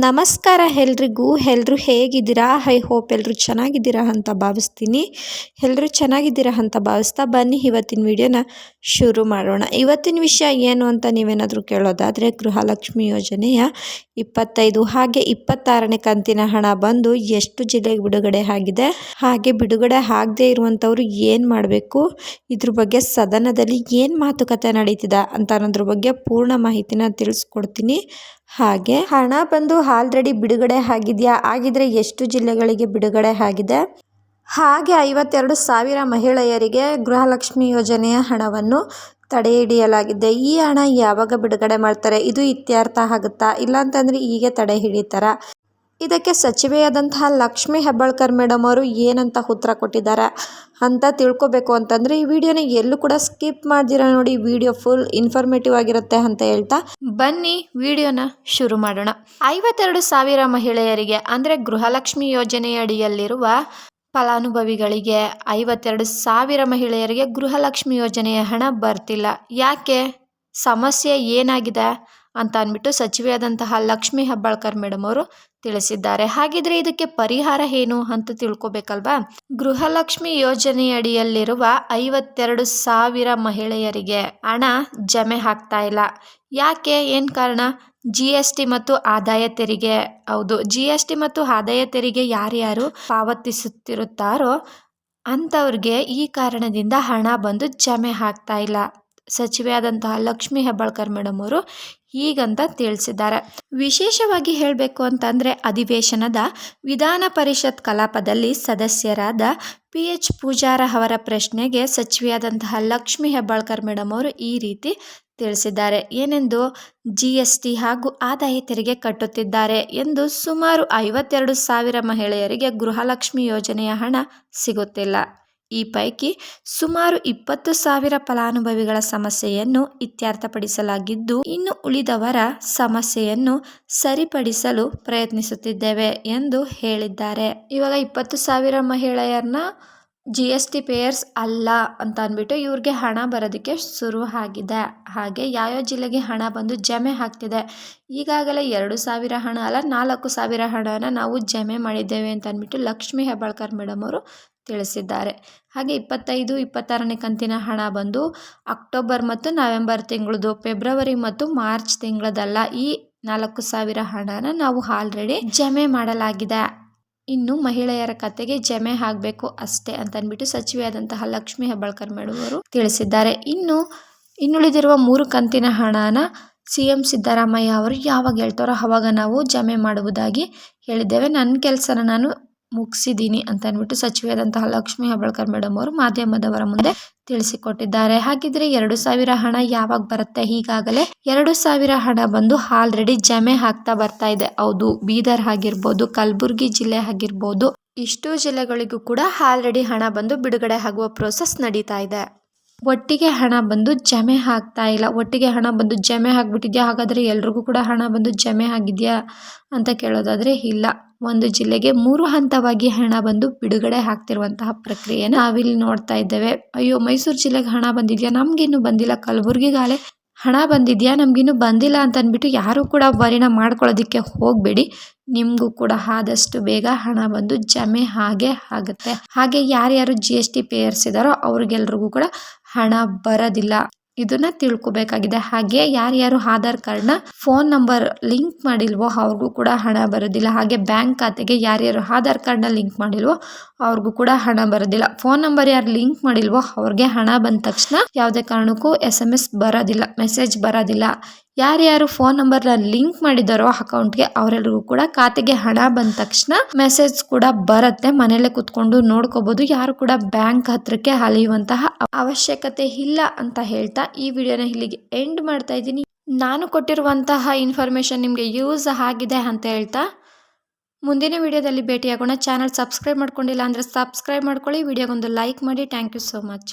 ನಮಸ್ಕಾರ ಎಲ್ರಿಗೂ ಎಲ್ಲರೂ ಹೇಗಿದ್ದೀರಾ? ಐ ಹೋಪ್ ಎಲ್ಲರೂ ಚೆನ್ನಾಗಿದ್ದೀರಾ ಅಂತ ಭಾವಿಸ್ತೀನಿ. ಎಲ್ಲರೂ ಚೆನ್ನಾಗಿದ್ದೀರಾ ಅಂತ ಭಾವಿಸ್ತಾ ಬನ್ನಿ, ಇವತ್ತಿನ ವಿಡಿಯೋನ ಶುರು ಮಾಡೋಣ. ಇವತ್ತಿನ ವಿಷಯ ಏನು ಅಂತ ನೀವೇನಾದರೂ ಕೇಳೋದಾದರೆ, ಗೃಹಲಕ್ಷ್ಮಿ ಯೋಜನೆಯ ಇಪ್ಪತ್ತೈದು ಹಾಗೆ ಇಪ್ಪತ್ತಾರನೇ ಕಂತಿನ ಹಣ ಬಂದು ಎಷ್ಟು ಜಿಲ್ಲೆಗೆ ಬಿಡುಗಡೆ ಆಗಿದೆ? ಹಾಗೆ ಬಿಡುಗಡೆ ಆಗದೆ ಇರುವಂಥವ್ರು ಏನು ಮಾಡಬೇಕು? ಇದ್ರ ಬಗ್ಗೆ ಸದನದಲ್ಲಿ ಏನು ಮಾತುಕತೆ ನಡೀತಿದೆ ಅಂತ ಅನ್ನೋದ್ರ ಬಗ್ಗೆ ಪೂರ್ಣ ಮಾಹಿತಿನ ತಿಳಿಸ್ಕೊಡ್ತೀನಿ. ಹಾಗೆ ಹಣ ಬಂದು ಆಲ್ರೆಡಿ ಬಿಡುಗಡೆ ಆಗಿದೆಯಾ? ಆಗಿದ್ರೆ ಎಷ್ಟು ಜಿಲ್ಲೆಗಳಿಗೆ ಬಿಡುಗಡೆ ಆಗಿದೆ? ಹಾಗೆ ಐವತ್ತೆರಡು ಸಾವಿರ ಮಹಿಳೆಯರಿಗೆ ಗೃಹಲಕ್ಷ್ಮಿ ಯೋಜನೆಯ ಹಣವನ್ನು ತಡೆ ಹಿಡಿಯಲಾಗಿದೆ ಈ ಹಣ ಯಾವಾಗ ಬಿಡುಗಡೆ ಮಾಡ್ತಾರೆ? ಇದು ಇತ್ಯರ್ಥ ಆಗುತ್ತಾ? ಇಲ್ಲಾಂತಂದರೆ ಹೀಗೆ ತಡೆ ಹಿಡಿತಾರ? ಇದಕ್ಕೆ ಸಚಿವೆಯಾದಂತಹ ಲಕ್ಷ್ಮಿ ಹೆಬ್ಬಾಳ್ಕರ್ ಮೇಡಮ್ ಅವರು ಏನಂತ ಉತ್ತರ ಕೊಟ್ಟಿದ್ದಾರೆ ಅಂತ ತಿಳ್ಕೊಬೇಕು ಅಂತಂದರೆ ಈ ವಿಡಿಯೋನ ಎಲ್ಲೂ ಕೂಡ ಸ್ಕಿಪ್ ಮಾಡ್ದಿರ ನೋಡಿ, ವಿಡಿಯೋ ಫುಲ್ ಇನ್ಫಾರ್ಮೇಟಿವ್ ಆಗಿರುತ್ತೆ ಅಂತ ಹೇಳ್ತಾ ಬನ್ನಿ ವಿಡಿಯೋನ ಶುರು ಮಾಡೋಣ. ಐವತ್ತೆರಡು ಸಾವಿರ ಮಹಿಳೆಯರಿಗೆ ಅಂದರೆ ಗೃಹಲಕ್ಷ್ಮಿ ಯೋಜನೆಯಡಿಯಲ್ಲಿರುವ ಫಲಾನುಭವಿಗಳಿಗೆ ಐವತ್ತೆರಡು ಸಾವಿರ ಮಹಿಳೆಯರಿಗೆ ಗೃಹಲಕ್ಷ್ಮಿ ಯೋಜನೆಯ ಹಣ ಬರ್ತಿಲ್ಲ. ಯಾಕೆ? ಸಮಸ್ಯೆ ಏನಾಗಿದೆ? ಅಂತ ಅಂದ್ಬಿಟ್ಟು ಸಚಿವೆಯಾದಂತಹ ಲಕ್ಷ್ಮಿ ಹೆಬ್ಬಾಳ್ಕರ್ ಮೇಡಮ್ ಅವರು ತಿಳಿಸಿದ್ದಾರೆ. ಹಾಗಿದ್ರೆ ಇದಕ್ಕೆ ಪರಿಹಾರ ಏನು ಅಂತ ತಿಳ್ಕೊಬೇಕಲ್ವಾ? ಗೃಹಲಕ್ಷ್ಮಿ ಯೋಜನೆಯಡಿಯಲ್ಲಿರುವ ಐವತ್ತೆರಡು ಸಾವಿರ ಮಹಿಳೆಯರಿಗೆ ಹಣ ಜಮೆ ಆಗ್ತಾ ಇಲ್ಲ. ಯಾಕೆ? ಏನು ಕಾರಣ? ಜಿ ಎಸ್ ಟಿ ಮತ್ತು ಆದಾಯ ತೆರಿಗೆ. ಹೌದು ಜಿ ಎಸ್ ಟಿ ಮತ್ತು ಆದಾಯ ತೆರಿಗೆ ಯಾರ್ಯಾರು ಪಾವತಿಸುತ್ತಿರುತ್ತಾರೋ ಅಂಥವ್ರಿಗೆ ಈ ಕಾರಣದಿಂದ ಹಣ ಬಂದು ಜಮೆ ಆಗ್ತಾ ಇಲ್ಲ. ಸಚಿವೆಯಾದಂತಹ ಲಕ್ಷ್ಮಿ ಹೆಬ್ಬಾಳ್ಕರ್ ಮೇಡಮ್ ಅವರು ಹೀಗಂತ ತಿಳಿಸಿದ್ದಾರೆ. ವಿಶೇಷವಾಗಿ ಹೇಳಬೇಕು ಅಂತಂದರೆ ಅಧಿವೇಶನದ ವಿಧಾನ ಪರಿಷತ್ ಕಲಾಪದಲ್ಲಿ ಸದಸ್ಯರಾದ ಪಿ ಎಚ್ ಪೂಜಾರ ಅವರ ಪ್ರಶ್ನೆಗೆ ಸಚಿವೆಯಾದಂತಹ ಲಕ್ಷ್ಮಿ ಹೆಬ್ಬಾಳ್ಕರ್ ಮೇಡಮ್ ಅವರು ಈ ರೀತಿ ತಿಳಿಸಿದ್ದಾರೆ. ಏನೆಂದು ಜಿ ಎಸ್ ಟಿ ಹಾಗೂ ಆದಾಯ ತೆರಿಗೆ ಕಟ್ಟುತ್ತಿದ್ದಾರೆ ಎಂದು ಸುಮಾರು ಐವತ್ತೆರಡು ಸಾವಿರ ಮಹಿಳೆಯರಿಗೆ ಗೃಹಲಕ್ಷ್ಮಿ ಯೋಜನೆಯ ಹಣ ಸಿಗುತ್ತಿಲ್ಲ. ಈ ಪೈಕಿ ಸುಮಾರು ಇಪ್ಪತ್ತು ಸಾವಿರ ಫಲಾನುಭವಿಗಳ ಸಮಸ್ಯೆಯನ್ನು ಇತ್ಯರ್ಥಪಡಿಸಲಾಗಿದ್ದು, ಇನ್ನು ಉಳಿದವರ ಸಮಸ್ಯೆಯನ್ನು ಸರಿಪಡಿಸಲು ಪ್ರಯತ್ನಿಸುತ್ತಿದ್ದೇವೆ ಎಂದು ಹೇಳಿದ್ದಾರೆ. ಇವಾಗ ಇಪ್ಪತ್ತು ಸಾವಿರ ಮಹಿಳೆಯರನ್ನ ಜಿ ಎಸ್ ಟಿ ಪೇಯರ್ಸ್ ಅಲ್ಲ ಅಂತ ಅಂದ್ಬಿಟ್ಟು ಇವ್ರಿಗೆ ಹಣ ಬರೋದಕ್ಕೆ ಶುರು ಆಗಿದೆ. ಹಾಗೆ ಯಾವ್ಯಾವ ಜಿಲ್ಲೆಗೆ ಹಣ ಬಂದು ಜಮೆ ಆಗ್ತಿದೆ? ಈಗಾಗಲೇ ಎರಡು ಸಾವಿರ ಹಣ ಅಲ್ಲ, ನಾಲ್ಕು ಸಾವಿರ ಹಣನ ನಾವು ಜಮೆ ಮಾಡಿದ್ದೇವೆ ಅಂತ ಅಂದ್ಬಿಟ್ಟು ಲಕ್ಷ್ಮೀ ಹೆಬ್ಬಾಳ್ಕರ್ ಮೇಡಮ್ ಅವರು ತಿಳಿಸಿದ್ದಾರೆ. ಹಾಗೆ ಇಪ್ಪತ್ತೈದು, ಇಪ್ಪತ್ತಾರನೇ ಕಂತಿನ ಹಣ ಬಂದು ಅಕ್ಟೋಬರ್ ಮತ್ತು ನವೆಂಬರ್ ತಿಂಗಳದು ಫೆಬ್ರವರಿ ಮತ್ತು ಮಾರ್ಚ್ ತಿಂಗಳದಲ್ಲ ಈ ನಾಲ್ಕು ಸಾವಿರ ಹಣನ ನಾವು ಆಲ್ರೆಡಿ ಜಮೆ ಮಾಡಲಾಗಿದೆ. ಇನ್ನು ಮಹಿಳೆಯರ ಕತೆಗೆ ಜಮೆ ಆಗಬೇಕು ಅಷ್ಟೇ ಅಂತ ಅಂದ್ಬಿಟ್ಟು ಸಚಿವೆಯಾದಂತಹ ಲಕ್ಷ್ಮೀ ಹೆಬ್ಬಾಳ್ಕರ್ ಮೇಡಮ್ ಅವರು ತಿಳಿಸಿದ್ದಾರೆ. ಇನ್ನು, ಇನ್ನುಳಿದಿರುವ ಮೂರು ಕಂತಿನ ಹಣನ ಸಿ ಎಂ ಸಿದ್ದರಾಮಯ್ಯ ಅವರು ಯಾವಾಗ ಹೇಳ್ತಾರೋ ಆವಾಗ ನಾವು ಜಮೆ ಮಾಡುವುದಾಗಿ ಹೇಳಿದ್ದೇವೆ. ನನ್ನ ಕೆಲಸನ ನಾನು ಮುಗಿಸಿದ್ದೀನಿ ಅಂತ ಅಂದ್ಬಿಟ್ಟು ಸಚಿವೆಯಾದಂತಹ ಲಕ್ಷ್ಮೀ ಹೆಬ್ಬಾಳ್ಕರ್ ಮೇಡಮ್ ಅವರು ಮಾಧ್ಯಮದವರ ಮುಂದೆ ತಿಳಿಸಿಕೊಟ್ಟಿದ್ದಾರೆ. ಹಾಗಿದ್ರೆ ಎರಡು ಸಾವಿರ ಹಣ ಯಾವಾಗ ಬರುತ್ತೆ? ಈಗಾಗಲೇ ಎರಡು ಸಾವಿರ ಹಣ ಬಂದು ಆಲ್ರೆಡಿ ಜಮೆ ಹಾಕ್ತಾ ಬರ್ತಾ ಇದೆ. ಹೌದು, ಬೀದರ್ ಆಗಿರ್ಬೋದು, ಕಲಬುರಗಿ ಜಿಲ್ಲೆ ಆಗಿರ್ಬೋದು, ಇಷ್ಟು ಜಿಲ್ಲೆಗಳಿಗೂ ಕೂಡ ಆಲ್ರೆಡಿ ಹಣ ಬಂದು ಬಿಡುಗಡೆ ಆಗುವ ಪ್ರೋಸೆಸ್ ನಡೀತಾ ಇದೆ. ಒಟ್ಟಿಗೆ ಹಣ ಬಂದು ಜಮೆ ಆಗ್ತಾ ಇಲ್ಲ. ಒಟ್ಟಿಗೆ ಹಣ ಬಂದು ಜಮೆ ಆಗಿಬಿಟ್ಟಿದ್ಯಾ? ಹಾಗಾದರೆ ಎಲ್ರಿಗೂ ಕೂಡ ಹಣ ಬಂದು ಜಮೆ ಆಗಿದೆಯಾ ಅಂತ ಕೇಳೋದಾದರೆ ಇಲ್ಲ. ಒಂದು ಜಿಲ್ಲೆಗೆ ಮೂರು ಹಂತವಾಗಿ ಹಣ ಬಂದು ಬಿಡುಗಡೆ ಆಗ್ತಿರುವಂತಹ ಪ್ರಕ್ರಿಯೆ ನಾವಿಲ್ಲಿ ನೋಡ್ತಾ ಇದ್ದೇವೆ. ಅಯ್ಯೋ, ಮೈಸೂರು ಜಿಲ್ಲೆಗೆ ಹಣ ಬಂದಿದೆಯಾ? ನಮಗಿನ್ನೂ ಬಂದಿಲ್ಲ. ಕಲಬುರ್ಗಿಗಾಲೆ ಹಣ ಬಂದಿದೆಯಾ? ನಮಗಿನ್ನೂ ಬಂದಿಲ್ಲ ಅಂತ ಅಂದ್ಬಿಟ್ಟು ಯಾರೂ ಕೂಡ ವರಿನ ಮಾಡ್ಕೊಳ್ಳೋದಕ್ಕೆ ಹೋಗಬೇಡಿ. ನಿಮಗೂ ಕೂಡ ಆದಷ್ಟು ಬೇಗ ಹಣ ಬಂದು ಜಮೆ ಹಾಗೆ ಆಗುತ್ತೆ. ಹಾಗೆ ಯಾರ್ಯಾರು ಜಿ ಎಸ್ ಟಿ ಪೇಯರ್ಸ್ ಇದ್ದಾರೋ ಅವ್ರಿಗೆಲ್ರಿಗೂ ಕೂಡ ಹಣ ಬರೋದಿಲ್ಲ. ಇದನ್ನ ತಿಳ್ಕೊಬೇಕಾಗಿದೆ. ಹಾಗೆ ಯಾರ್ಯಾರು ಆಧಾರ್ ಕಾರ್ಡ್ನ ಫೋನ್ ನಂಬರ್ ಲಿಂಕ್ ಮಾಡಿಲ್ವೋ ಅವ್ರಿಗೂ ಕೂಡ ಹಣ ಬರೋದಿಲ್ಲ. ಹಾಗೆ ಬ್ಯಾಂಕ್ ಖಾತೆಗೆ ಯಾರ್ಯಾರು ಆಧಾರ್ ಕಾರ್ಡ್ನ ಲಿಂಕ್ ಮಾಡಿಲ್ವೋ ಅವ್ರಿಗೂ ಕೂಡ ಹಣ ಬರೋದಿಲ್ಲ. ಫೋನ್ ನಂಬರ್ ಯಾರು ಲಿಂಕ್ ಮಾಡಿಲ್ವೋ ಅವ್ರಿಗೆ ಹಣ ಬಂದ ತಕ್ಷಣ ಯಾವುದೇ ಕಾರಣಕ್ಕೂ ಎಸ್ ಎಂ ಎಸ್ ಬರೋದಿಲ್ಲ, ಮೆಸೇಜ್ ಬರೋದಿಲ್ಲ. ಯಾರ್ಯಾರು ಫೋನ್ ನಂಬರ್ನ ಲಿಂಕ್ ಮಾಡಿದ್ದಾರೋ ಅಕೌಂಟ್ಗೆ ಅವರೆಲ್ಲರಿಗೂ ಕೂಡ ಖಾತೆಗೆ ಹಣ ಬಂದ ತಕ್ಷಣ ಮೆಸೇಜ್ ಕೂಡ ಬರುತ್ತೆ. ಮನೇಲೆ ಕುತ್ಕೊಂಡು ನೋಡ್ಕೋಬಹುದು ಯಾರು ಕೂಡ ಬ್ಯಾಂಕ್ ಹತ್ರಕ್ಕೆ ಅಲಿಯುವಂತಹ ಅವಶ್ಯಕತೆ ಇಲ್ಲ ಅಂತ ಹೇಳ್ತಾ ಈ ವಿಡಿಯೋನ ಇಲ್ಲಿಗೆ ಎಂಡ್ ಮಾಡ್ತಾ ಇದ್ದೀನಿ. ನಾನು ಕೊಟ್ಟಿರುವಂತಹ ಇನ್ಫಾರ್ಮೇಶನ್ ನಿಮಗೆ ಯೂಸ್ ಆಗಿದೆ ಅಂತ ಹೇಳ್ತಾ ಮುಂದಿನ ವಿಡಿಯೋದಲ್ಲಿ ಭೇಟಿಯಾಗೋಣ. ಚಾನಲ್ ಸಬ್ಸ್ಕ್ರೈಬ್ ಮಾಡ್ಕೊಂಡಿಲ್ಲ ಅಂದರೆ ಸಬ್ಸ್ಕ್ರೈಬ್ ಮಾಡ್ಕೊಳ್ಳಿ. ವಿಡಿಯೋಗೊಂದು ಲೈಕ್ ಮಾಡಿ. Thank you so much.